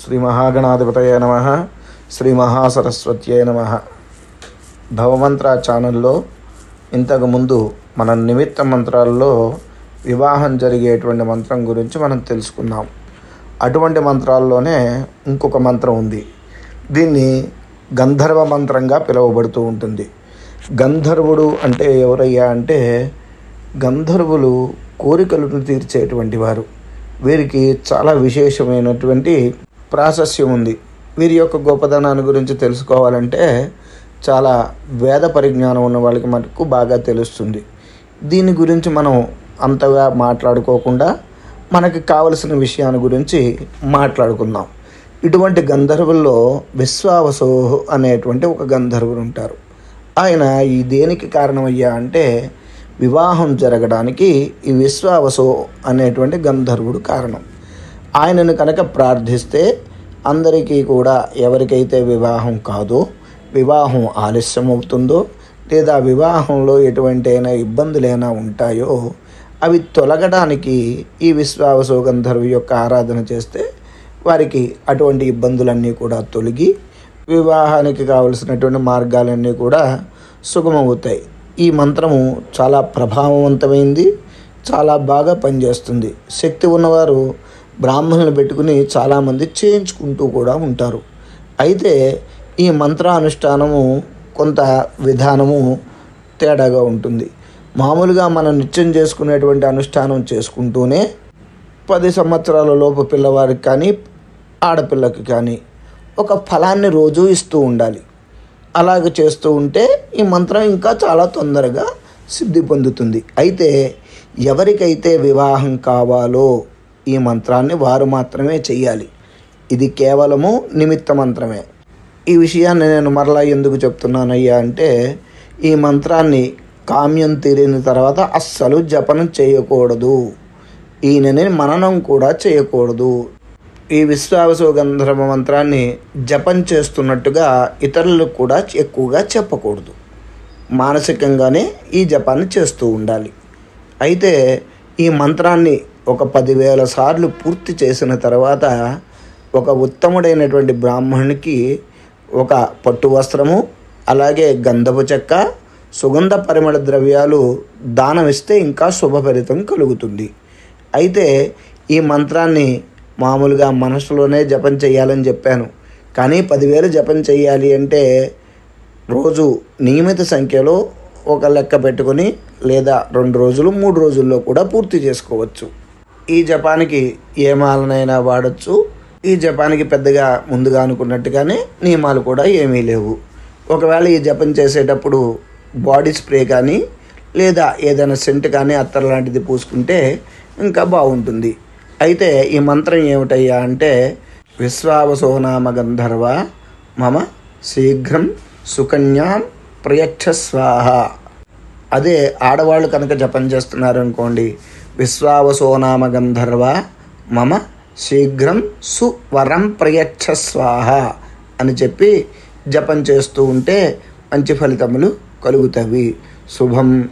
శ్రీ మహాగణాధిపతయ నమ. శ్రీ మహాసరస్వత్యే నమ. భవమంత్ర ఛానల్లో ఇంతకుముందు మన నిమిత్త మంత్రాల్లో వివాహం జరిగేటువంటి మంత్రం గురించి మనం తెలుసుకున్నాం. అటువంటి మంత్రాల్లోనే ఇంకొక మంత్రం ఉంది. దీన్ని గంధర్వ మంత్రంగా పిలువబడుతూ ఉంటుంది. గంధర్వుడు అంటే ఎవరయ్యా అంటే గంధర్వులు కోరికలను తీర్చేటువంటి వారు. వీరికి చాలా విశేషమైనటువంటి ప్రాశస్యం ఉంది. వీరి యొక్క గొప్పతనాన్ని గురించి తెలుసుకోవాలంటే చాలా వేద పరిజ్ఞానం ఉన్న వాళ్ళకి మనకు బాగా తెలుస్తుంది. దీని గురించి మనం అంతగా మాట్లాడుకోకుండా మనకి కావలసిన విషయాన్ని గురించి మాట్లాడుకుందాం. ఇటువంటి గంధర్వుల్లో విశ్వావసో అనేటువంటి ఒక గంధర్వుడు ఉంటారు. ఆయన ఈ దేనికి కారణమయ్యా అంటే వివాహం జరగడానికి ఈ విశ్వావసో అనేటువంటి గంధర్వుడు కారణం. ఆయనను కనుక ప్రార్థిస్తే అందరికీ కూడా ఎవరికైతే వివాహం కాదో వివాహం ఆలస్యం అవుతుందో లేదా వివాహంలో ఎటువంటి అయినా ఇబ్బందులైనా ఉంటాయో అవి తొలగడానికి ఈ విశ్వావసో గంధర్వు యొక్క ఆరాధన చేస్తే వారికి అటువంటి ఇబ్బందులన్నీ కూడా తొలగి వివాహానికి కావలసినటువంటి మార్గాలన్నీ కూడా సుగమవుతాయి ఈ మంత్రము చాలా ప్రభావవంతమైంది చాలా బాగా పనిచేస్తుంది. శక్తి ఉన్నవారు బ్రాహ్మణులు పెట్టుకుని చాలామంది చేయించుకుంటూ కూడా ఉంటారు. అయితే ఈ మంత్రానుష్ఠానము కొంత విధానము తేడాగా ఉంటుంది. మామూలుగా మనం నిత్యం చేసుకునేటువంటి అనుష్ఠానం చేసుకుంటూనే పది సంవత్సరాల లోపు పిల్లవారికి కానీ ఆడపిల్లకి కానీ ఒక ఫలాన్ని రోజు ఇస్తూ ఉండాలి. అలాగ చేస్తూ ఉంటే ఈ మంత్రం ఇంకా చాలా తొందరగా సిద్ధి పొందుతుంది. అయితే ఎవరికైతే వివాహం కావాలో ఈ మంత్రాన్ని వారు మాత్రమే చెయ్యాలి. ఇది కేవలము నిమిత్త మంత్రమే. ఈ విషయాన్ని నేను మరలా ఎందుకు చెప్తున్నానయ్యా అంటే ఈ మంత్రాన్ని కామ్యం తీరిన తర్వాత అస్సలు జపనం చేయకూడదు. ఈయనని మననం కూడా చేయకూడదు. ఈ విశ్వావసు గంధర్వ మంత్రాన్ని జపం చేస్తున్నట్టుగా ఇతరులకు కూడా ఎక్కువగా చెప్పకూడదు. మానసికంగానే ఈ జపాన్ని చేస్తూ ఉండాలి. అయితే ఈ మంత్రాన్ని ఒక పదివేల సార్లు పూర్తి చేసిన తర్వాత ఒక ఉత్తముడైనటువంటి బ్రాహ్మణునికి ఒక పట్టు వస్త్రము అలాగే గంధపు చెక్క సుగంధ పరిమళ ద్రవ్యాలు దానమిస్తే ఇంకా శుభఫలితం కలుగుతుంది. అయితే ఈ మంత్రాన్ని మామూలుగా మనసులోనే జపం చేయాలని చెప్పాను. కానీ పదివేలు జపం చేయాలి అంటే రోజు నియమిత సంఖ్యలో ఒక లెక్క పెట్టుకొని లేదా రెండు రోజులు మూడు రోజుల్లో కూడా పూర్తి చేసుకోవచ్చు. ఈ జపానికి ఏ మాలనైనా వాడచ్చు. ఈ జపానికి పెద్దగా ముందుగా అనుకున్నట్టుగానే నియమాలు కూడా ఏమీ లేవు. ఒకవేళ ఈ జపం చేసేటప్పుడు బాడీ స్ప్రే కానీ లేదా ఏదైనా సెంట్ కానీ అత్తర్ లాంటిది పూసుకుంటే ఇంకా బాగుంటుంది. అయితే ఈ మంత్రం ఏమిటయ్యా అంటే విశ్వావసోనామ గంధర్వ మమ శీఘ్రం సుకన్యాం ప్రయక్ష స్వాహ. అదే ఆడవాళ్ళు కనుక జపం చేస్తున్నారు అనుకోండి విశ్వావసోనామ గంధర్వ మమ శీఘ్రం సువరం ప్రయచ్చ స్వాహ అని చెప్పి జపం చేస్తూ ఉంటే మంచి ఫలితములు కలుగుతాయి శుభం.